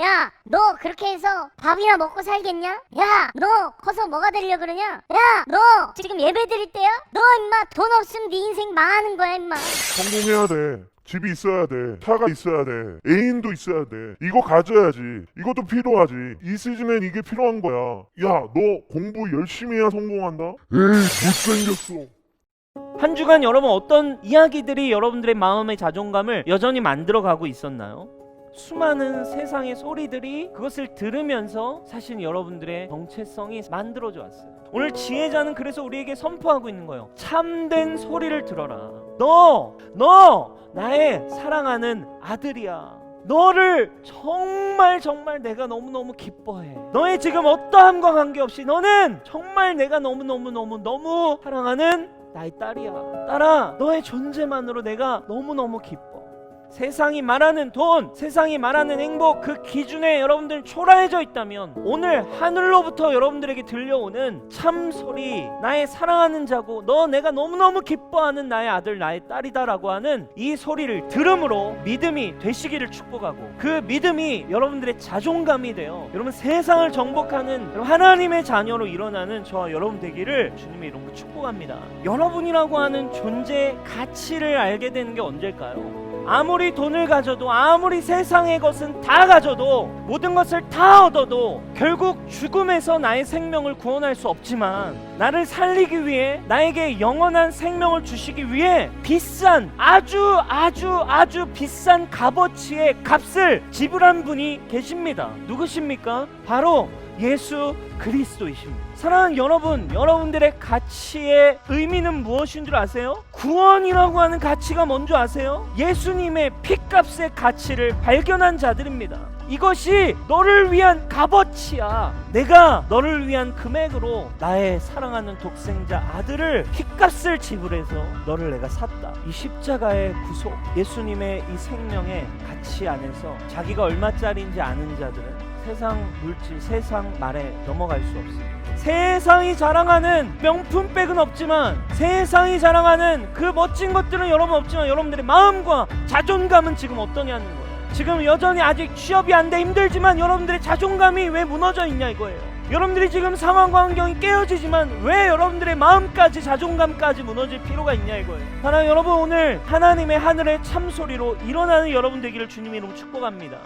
야, 너 그렇게 해서 밥이나 먹고 살겠냐? 야, 너 커서 뭐가 되려 그러냐? 야, 너 지금 예배 드릴 때야? 너 임마 돈 없으면 네 인생 망하는 거야, 임마. 성공해야 돼. 집이 있어야 돼. 차가 있어야 돼. 애인도 있어야 돼. 이거 가져야지. 이것도 필요하지. 이 시즌엔 이게 필요한 거야. 야, 너 공부 열심히 해야 성공한다? 에이, 못생겼어. 한 주간 여러분 어떤 이야기들이 여러분들의 마음의 자존감을 여전히 만들어 가고 있었나요? 수많은 세상의 소리들이 그것을 들으면서 사실 여러분들의 정체성이 만들어져 왔어요. 오늘 지혜자는 그래서 우리에게 선포하고 있는 거예요. 참된 소리를 들어라. 너, 너 나의 사랑하는 아들이야. 너를 정말 정말 내가 너무너무 기뻐해. 너의 지금 어떠함과 관계없이 너는 정말 내가 너무너무너무 너무 사랑하는 나의 딸이야. 딸아, 너의 존재만으로 내가 너무너무 기뻐. 세상이 말하는 돈, 세상이 말하는 행복, 그 기준에 여러분들 초라해져 있다면 오늘 하늘로부터 여러분들에게 들려오는 참 소리, 나의 사랑하는 자고 너 내가 너무너무 기뻐하는 나의 아들, 나의 딸이다라고 하는 이 소리를 들음으로 믿음이 되시기를 축복하고 그 믿음이 여러분들의 자존감이 되어 여러분 세상을 정복하는 하나님의 자녀로 일어나는 저와 여러분 되기를 주님의 이름으로 축복합니다. 여러분이라고 하는 존재의 가치를 알게 되는 게 언제일까요? 아무리 돈을 가져도 아무리 세상의 것은 다 가져도 모든 것을 다 얻어도 결국 죽음에서 나의 생명을 구원할 수 없지만 나를 살리기 위해 나에게 영원한 생명을 주시기 위해 비싼 아주 아주 아주 비싼 값어치의 값을 지불한 분이 계십니다. 누구십니까? 바로 예수 그리스도이십니다. 사랑하는 여러분, 여러분들의 가치의 의미는 무엇인 줄 아세요? 구원이라고 하는 가치가 뭔지 아세요? 예수님의 피값의 가치를 발견한 자들입니다. 이것이 너를 위한 값어치야. 내가 너를 위한 금액으로 나의 사랑하는 독생자 아들을 피값을 지불해서 너를 내가 샀다. 이 십자가의 구속, 예수님의 이 생명의 가치 안에서 자기가 얼마짜리인지 아는 자들은 세상 물질, 세상 말에 넘어갈 수 없습니다. 세상이 자랑하는 명품백은 없지만 세상이 자랑하는 그 멋진 것들은 여러분 없지만 여러분들의 마음과 자존감은 지금 어떠냐는 거예요. 지금 여전히 아직 취업이 안 돼 힘들지만 여러분들의 자존감이 왜 무너져 있냐 이거예요. 여러분들이 지금 상황과 환경이 깨어지지만 왜 여러분들의 마음까지 자존감까지 무너질 필요가 있냐 이거예요. 하나 여러분 오늘 하나님의 하늘의 참소리로 일어나는 여러분 되기를 주님의 이름으로 축복합니다.